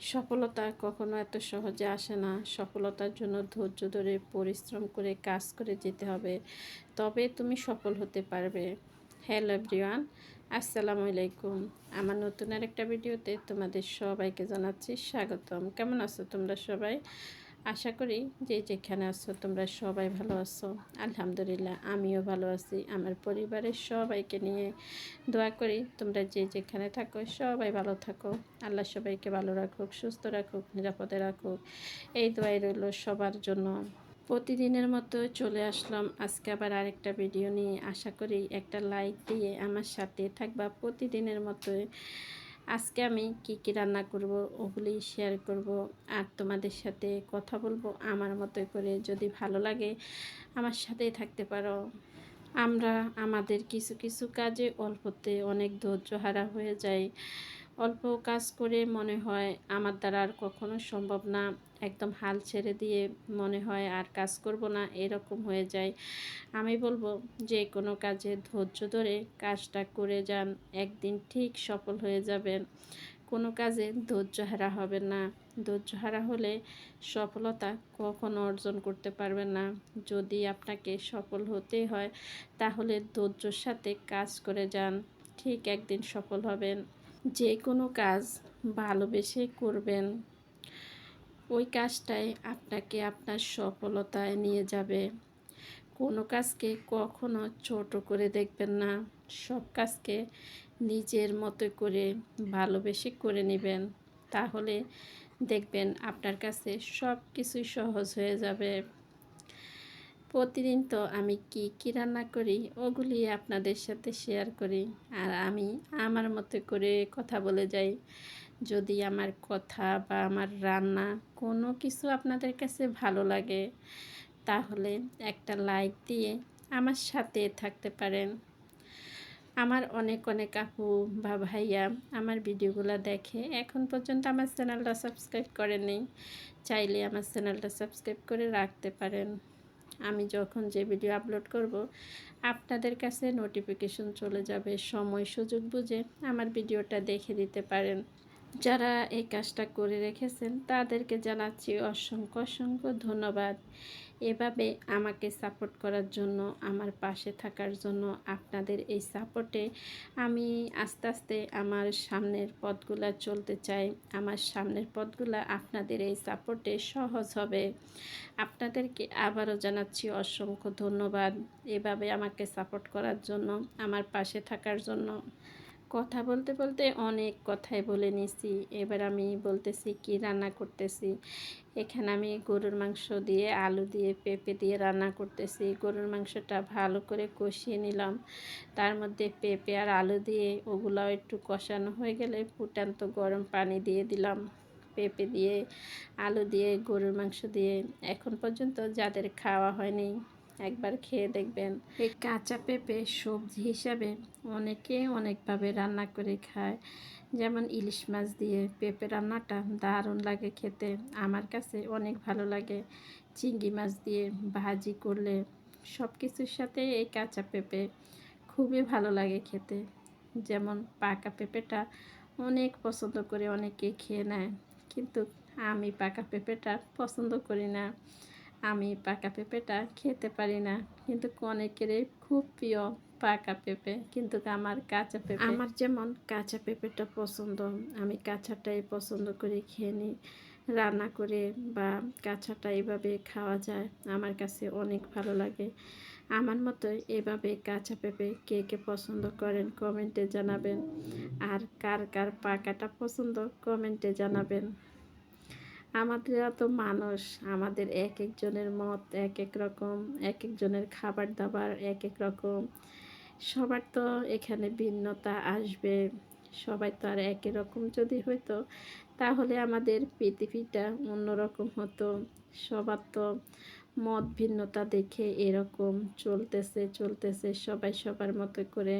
সফলতা কখনো এত সহজে আসে না। সফলতার জন্য ধৈর্য ধরে পরিশ্রম করে কাজ করে যেতে হবে। তবে তুমি সফল হতে পারবে। হ্যালো এভরিওয়ান, আসসালামু আলাইকুম। আমার নতুন আরেকটা ভিডিওতে তোমাদের সবাইকে জানাচ্ছি স্বাগতম। কেমন আছো তোমরা সবাই? আশা করি যে যেখানে আছো, তোমরা সবাই ভালো আছো। আলহামদুলিল্লাহ, আমিও ভালো আছি। আমার পরিবারের সবাইকে নিয়ে দোয়া করি, তোমরা যে যেখানে থাকো, সবাই ভালো থাকো। আল্লাহ সবাইকে ভালো রাখুক, সুস্থ রাখুক, নিরাপদে রাখুক। এই দোয়াই রইল সবার জন্য। প্রতিদিনের মতো চলে আসলাম। আজকে আবার আরেকটা ভিডিও নিয়ে। আশা করি একটা লাইক দিয়ে আমার সাথে থাকবা প্রতিদিনের মতোই। আজকে আমি কি কি রান্না করব ওগুলি শেয়ার করব আর তোমাদের সাথে কথা বলব আমার মতো করে যদি ভালো লাগে আমার সাথেই থাকতে পারো। আমরা আমাদের কিছু কিছু কাজে অল্পতে অনেক ধৈর্য হারা হয়ে যায় অল্প কাজ করে মনে হয় আমার দ্বারা আর কখনো সম্ভব না। একদম হাল ছেড়ে দিয়ে মনে হয় আর কাজ করব না, এরকম হয়ে যায়। আমি বলব যে কোনো কাজে ধৈর্য ধরে কাজটা করে যান, একদিন ঠিক সফল হয়ে যাবেন। কোনো কাজে ধৈর্য হারা হবে না। ধৈর্য হারা হলে সফলতা কখনো অর্জন করতে পারবেন না। যদি আপনাকে সফল হতে হয়, তাহলে ধৈর্যর সাথে কাজ করে যান। ঠিক একদিন সফল হবেন। যে কোনো কাজ ভালোবেসে করবেন, ওই কাজটাই আপনাকে আপনার সফলতায় নিয়ে যাবে। কোনো কাজকে কখনো ছোট করে দেখবেন না, সব কাজকে নিজের মতো করে ভালোবেসে করে নেবেন। তাহলে দেখবেন আপনার কাছে সব কিছুই সহজ হয়ে যাবে। প্রতিদিন তো আমি কি কী রান্না করি, ওগুলি আপনাদের সাথে শেয়ার করি। আর আমি আমার মতো করে কথা বলে যাই। যদি আমার কথা বা আমার রান্না কোনো কিছু আপনাদের কাছে ভালো লাগে, তাহলে একটা লাইক দিয়ে আমার সাথে থাকতে পারেন। আমার অনেক অনেক আপু বা ভাইয়া আমার ভিডিওগুলো দেখে এখন পর্যন্ত আমার চ্যানেলটা সাবস্ক্রাইব করেনি চাইলে আমার চ্যানেলটা সাবস্ক্রাইব করে রাখতে পারেন। আমি যখন যে ভিডিও আপলোড করব, আপনাদের কাছে নোটিফিকেশন চলে যাবে। সময় সুযোগ বুঝে আমার ভিডিওটা দেখে দিতে পারেন। যারা এই কাজটা করে রেখেছেন, তাদেরকে জানাচ্ছি অসংখ্য অসংখ্য ধন্যবাদ। এভাবে আমাকে সাপোর্ট করার জন্য, আমার পাশে থাকার জন্য আপনাদের এই সাপোর্টে আমি আস্তে আস্তে আমার সামনের পথগুলা চলতে চাই। আমার সামনের পথগুলা আপনাদের এই সাপোর্টে সহজ হবে। আপনাদেরকে আবারও জানাচ্ছি অসংখ্য ধন্যবাদ। এভাবে আমাকে সাপোর্ট করার জন্য, আমার পাশে থাকার জন্য। কথা বলতে বলতে অনেক কথাই বলে নিছি। এবার আমি বলতেছি কি রান্না করতেছি। এখানে আমি গরুর মাংস দিয়ে, আলু দিয়ে, পেঁপে দিয়ে রান্না করতেছি। গরুর মাংসটা ভালো করে কষিয়ে নিলাম। তার মধ্যে পেঁপে আর আলু দিয়ে ওগুলাও একটু কষানো হয়ে গেলে ফুটান্ত গরম পানি দিয়ে দিলাম। পেঁপে দিয়ে, আলু দিয়ে, গরুর মাংস দিয়ে। এখন পর্যন্ত যাদের খাওয়া হয়নি একবার খেয়ে দেখবেন। এই কাঁচা পেঁপে সবজি হিসাবে অনেকে অনেকভাবে রান্না করে খায়। যেমন ইলিশ মাছ দিয়ে পেঁপে রান্নাটা দারুণ লাগে খেতে। আমার কাছে অনেক ভালো লাগে। চিংড়ি মাছ দিয়ে ভাজি করলে সব কিছুর সাথে এই কাঁচা পেঁপে খুবই ভালো লাগে খেতে। যেমন পাকা পেঁপেটা অনেক পছন্দ করে অনেকে খেয়ে নেয়। কিন্তু আমি পাকা পেঁপেটা পছন্দ করি না। আমি পাকা পেঁপেটা খেতে পারি না। কিন্তু অনেকের খুব প্রিয় পাকা পেঁপে। কিন্তু আমার কাঁচা পেঁপে আমার যেমন কাঁচা পেঁপেটা পছন্দ, আমি কাঁচাটাই পছন্দ করে খেয়ে নিই। রান্না করে বা কাঁচাটা এভাবে খাওয়া যায়, আমার কাছে অনেক ভালো লাগে। আমার মতো এভাবে কাঁচা পেঁপে কে কে পছন্দ করেন কমেন্টে জানাবেন। আর কার কার পাকাটা পছন্দ কমেন্টে জানাবেন। আমাদের তো মানুষ, আমাদের এক একজনের মত এক এক রকম এক একজনের খাবার দাবার এক এক রকম। সবার তো এখানে ভিন্নতা আসবে, সবাই তো আর একই রকম যদি হইতো, তাহলে আমাদের পৃথিবীটা অন্যরকম হতো। সবার তো মত ভিন্নতা দেখে এরকম চলতেছে চলতেছে সবাই সবার মতো করে।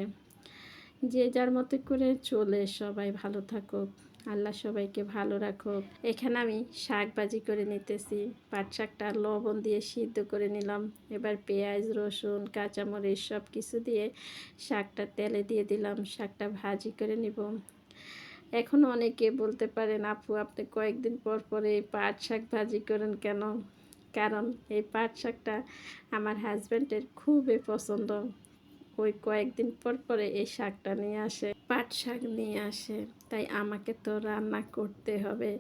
যে যার মতো করে চলে সবাই ভালো থাকুক। আল্লাহ সবাইকে ভালো রাখো এখানে আমি শাক ভাজি করে নিতেছি, পাট শাকটা লবণ দিয়ে সিদ্ধ করে নিলাম। এবার পেঁয়াজ, রসুন, কাঁচামরিচ সব কিছু দিয়ে শাকটা তেলে দিয়ে দিলাম, শাকটা ভাজি করে নিব। এখন অনেকে বলতে পারেন, আপু, আপনি কয়েকদিন পর পরে পাট শাক ভাজি করেন কেন? কারণ এই পাট শাকটা আমার হাজব্যান্ডের খুবই পছন্দ। ওই কয়েকদিন পর পরে এই শাকটা নিয়ে আসে, পাট শাক নিয়ে আসে। তাই আমাকে তো রান্না করতে হবে।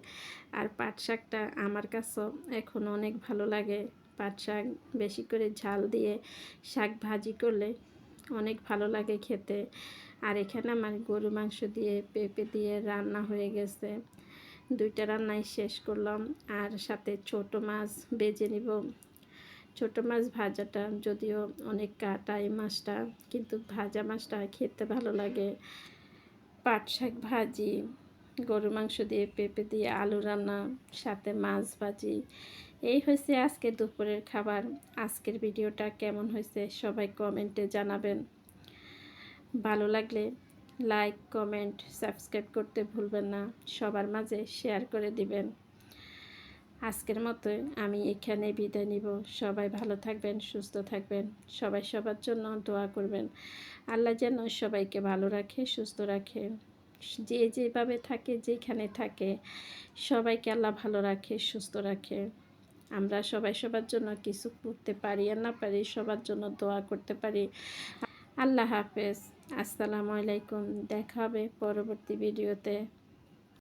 আর পাট শাকটা আমার কাছেও এখন অনেক ভালো লাগে। পাট শাক বেশি করে ঝাল দিয়ে শাক ভাজি করলে অনেক ভালো লাগে খেতে। আর এখানে আমার গরু মাংস দিয়ে পেঁপে দিয়ে রান্না হয়ে গেছে। দুইটা রান্নাই শেষ করলাম। আর সাথে ছোট মাছ বেজে নিব। ছোট মাছ ভাজাটা যদিও অনেক কাটা এই মাছটা, কিন্তু ভাজা মাছটা খেতে ভালো লাগে। পাট শাক ভাজি গরু মাংস দিয়ে পেঁপে দিয়ে আলু রান্না, সাথে মাছ ভাজি। এই হয়েছে আজকে দুপুরের খাবার। আজকের ভিডিওটা কেমন হয়েছে সবাই কমেন্টে জানাবেন। ভালো লাগলে লাইক, কমেন্ট, সাবস্ক্রাইব করতে ভুলবেন না। সবার মাঝে শেয়ার করে দিবেন। আজকের মতো আমি এখানে বিদায় নিব। সবাই ভালো থাকবেন, সুস্থ থাকবেন। সবাই সবার জন্য দোয়া করবেন। আল্লাহ যেন সবাইকে ভালো রাখে, সুস্থ রাখে। যে যেভাবে থাকে, যেখানে থাকে, সবাইকে আল্লাহ ভালো রাখে, সুস্থ রাখে। আমরা সবাই সবার জন্য কিছু করতে পারি আর না পারি, সবার জন্য দোয়া করতে পারি। আল্লাহ হাফেজ। আসসালামু আলাইকুম। দেখা হবে পরবর্তী ভিডিওতে।